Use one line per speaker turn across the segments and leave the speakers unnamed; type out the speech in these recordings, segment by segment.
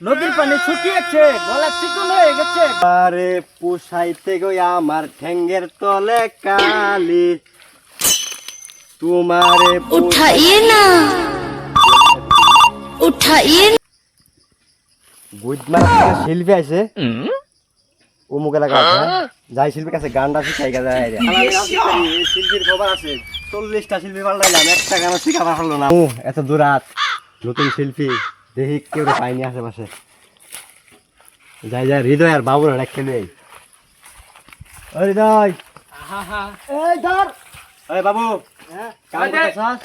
নদীর পানি শুকিয়েছে গলা চিকন হয়ে গেছে।
আরে পোষাইতে গই আমার ঠেঙ্গের তলে কালি। তোমারে
উঠাইয়ে না। উঠাইয়ে
বুধমার শিল্পী আছে। অমুক এলাকা লাগা হ্যাঁ? যাই শিল্পীর কাছে গানটা শিখাই গা যায় হ্যাঁ। শিল্পীর খবর আছে চল্লিশটা শিল্পী পাল্টাইলাম একটা গান শিখা পারল না। ও এত দূরাত নতুন শিল্পী। দেখি কেউ পাইনি আশেপাশে। যাই যাই হৃদয় আর বাবুর হৃদয়। এই ধর। ওই বাবু হ্যাঁ? কাম করতেছস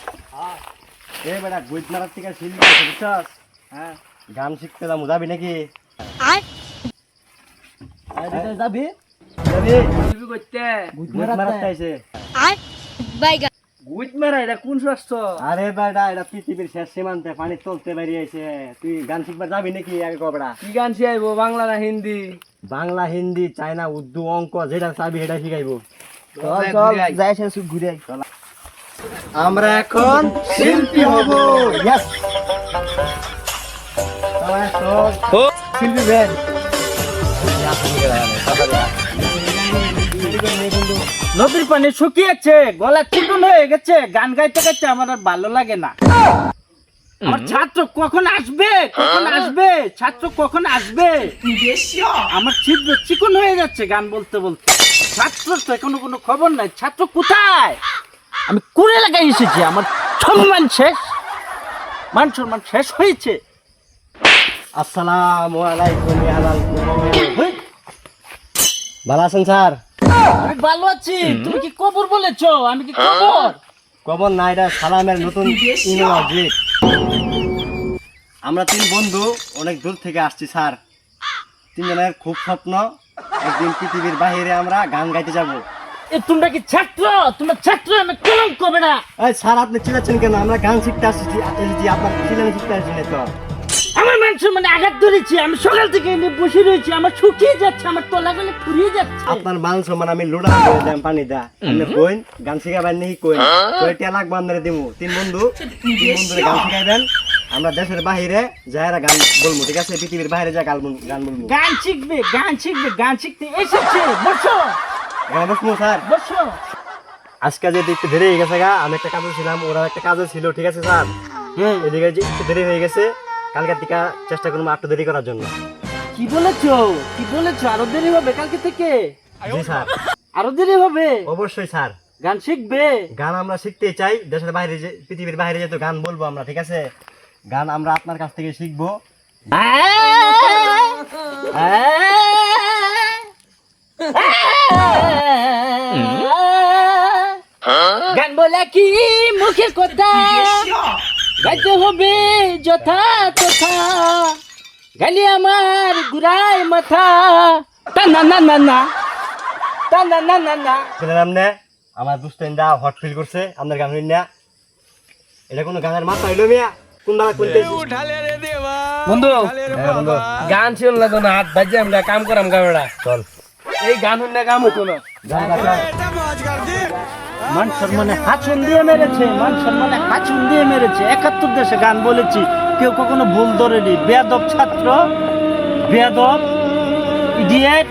এই বেটা গুইত মারার থেকে শিল্পী বুঝছস হ্যাঁ। গান শিখতে যাব যাবি নাকি? যাবি? যাবি।
করতে
মারাতে আইছে।
গুইত মারা এটা কোন স্বাস্থ্য?
আরে বেটা এটা পৃথিবীর শেষ সীমান্তে পানি চলতে বেরিয়ে আইছে তুই গান শিখবার যাবি নাকি আগে কবড়া
কি গান শিখাইবো বাংলা না হিন্দি?
বাংলা হিন্দি চাইনা উর্দু অঙ্ক যেটা চাবি সেটা শিখাইবো।
চল চল যাই শেষ ঘুরে
আমরা এখন শিল্পী হব। শিল্পী
নদীর পানি শুকিয়েছে গলা চিকন হয়ে গেছে গান গাইতে গাইতে আমার আর ভালো লাগে না। আমার ছাত্র কখন আসবে? কখন আসবে? ছাত্র কখন আসবে? আমার ছিদ্র চিকন হয়ে যাচ্ছে গান বলতে বলতে। ছাত্র তো এখনও কোনো খবর নাই। ছাত্র কোথায়? আমি কোন এলাকায় এসেছি। আমার সম্মান শেষ। মান সম্মান শেষ হয়েছে।
আসসালামু আলাইকুম। ভালো আছেন স্যার?
আমি ভালো আছি। তুমি কি কবর বলেছ? আমি কি কবর?
কবর না এটা সালামের নতুন আমরা তিন বন্ধু অনেক দূর থেকে আসছি স্যার। তিনজনের খুব স্বপ্ন একদিন পৃথিবীর বাইরে আমরা গান গাইতে যাব।
এ তোমরা কি ছাত্র? তোমরা ছাত্র আমি কলঙ্ক বেড়া
এই স্যার আপনি চিল্লাচ্ছেন কেন? আমরা গান শিখতে আসছি আপনার চিল্লানি শিখতে আসছি না তো।
আমার মানুষ মানে আঘাত ধরেছি আমি সকাল থেকে এনে বসে রয়েছি আমার শুকিয়ে যাচ্ছে আমার তলাগুলো ফুরিয়ে যাচ্ছে।
আপনার মান সম্মান আমি লোড়া করে দিলাম পানি দা। আপনি কইন গান শিখাবেন নাকি কইন। কয়টা লাখ বান্ধরে দিব তিন বন্ধু তিন বন্ধুরে গান শিখাইবেন আমরা দেশের বাইরে যারা গান বলব ঠিক আছে? পৃথিবীর বাইরে যা গান বল- গান বলব
গান শিখবে গান শিখবে গান শিখতে এসেছে। বসো।
এখানে বসবো স্যার।
বসো।
আজকে যে একটু দেরি হয়ে গেছে গা আমি একটা কাজে ছিলাম ওরা একটা কাজে ছিল ঠিক আছে স্যার?
হুম।
এদিকে যে একটু দেরি হয়ে গেছে কালকের দিকে চেষ্টা করব একটু দেরি করার জন্য।
কি বলেছ? কি বলেছ? আরও দেরি হবে কালকে থেকে?
জি স্যার।
আরও দেরি হবে?
অবশ্যই স্যার।
গান শিখবে?
গান আমরা শিখতে চাই। দেশের বাইরে যে পৃথিবীর বাইরে যেহেতু গান বলব আমরা ঠিক আছে? গান আমরা আপনার কাছ থেকে শিখব।
গান বলে কি মুখের কথা? গাইতে হবে যথা তথা গালি আমার গুড়াই মাথা। তা না না না না। তা না না না না।
ছেলের আমনে আমার দুষ্টেন্দা হট ফিল করছে আপনার গান না। এটা কোনো গানের মাথা হইল মিয়া? কোন দাঁড়া করতে
বন্ধু
হ্যাঁ বন্ধু।
গান ছিল না তো না হাত বাজে আমরা কাম করাম গাবেড়া
চল।
এই গান না। কাম হতো না মান সম্মানে হাচুন দিয়ে মেরেছে মান সম্মানে হাচুন দিয়ে মেরেছে। একাত্তর দেশে গান বলেছি কেউ কখনো ভুল ধরেনি। বেয়াদব ছাত্র বেয়াদব ইডিয়েট